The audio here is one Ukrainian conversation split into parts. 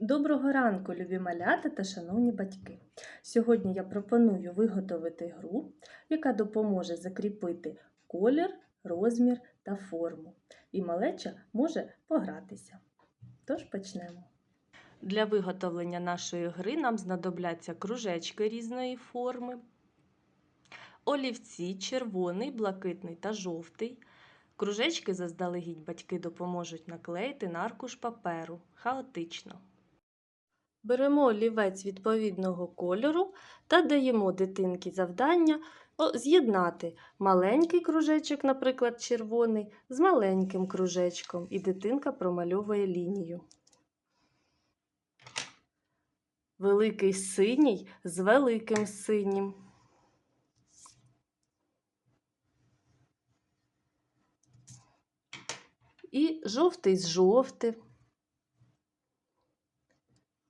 Доброго ранку, любі малята та шановні батьки! Сьогодні я пропоную виготовити гру, яка допоможе закріпити колір, розмір та форму. І малеча може погратися. Тож почнемо. Для виготовлення нашої гри нам знадобляться кружечки різної форми, олівці червоний, блакитний та жовтий. Кружечки заздалегідь батьки допоможуть наклеїти на аркуш паперу хаотично. Беремо олівець відповідного кольору та даємо дитинці завдання з'єднати маленький кружечок, наприклад, червоний, з маленьким кружечком, і дитинка промальовує лінію. Великий синій з великим синім. І жовтий з жовтим.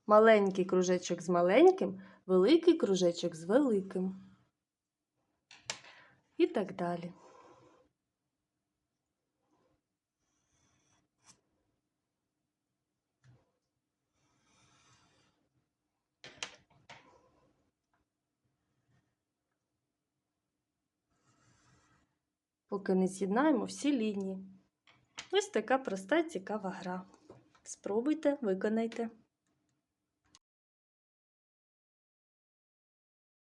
Маленький кружечок з маленьким, великий кружечок з великим. І так далі. Поки не з'єднаємо всі лінії. Ось така проста і цікава гра. Спробуйте, виконайте.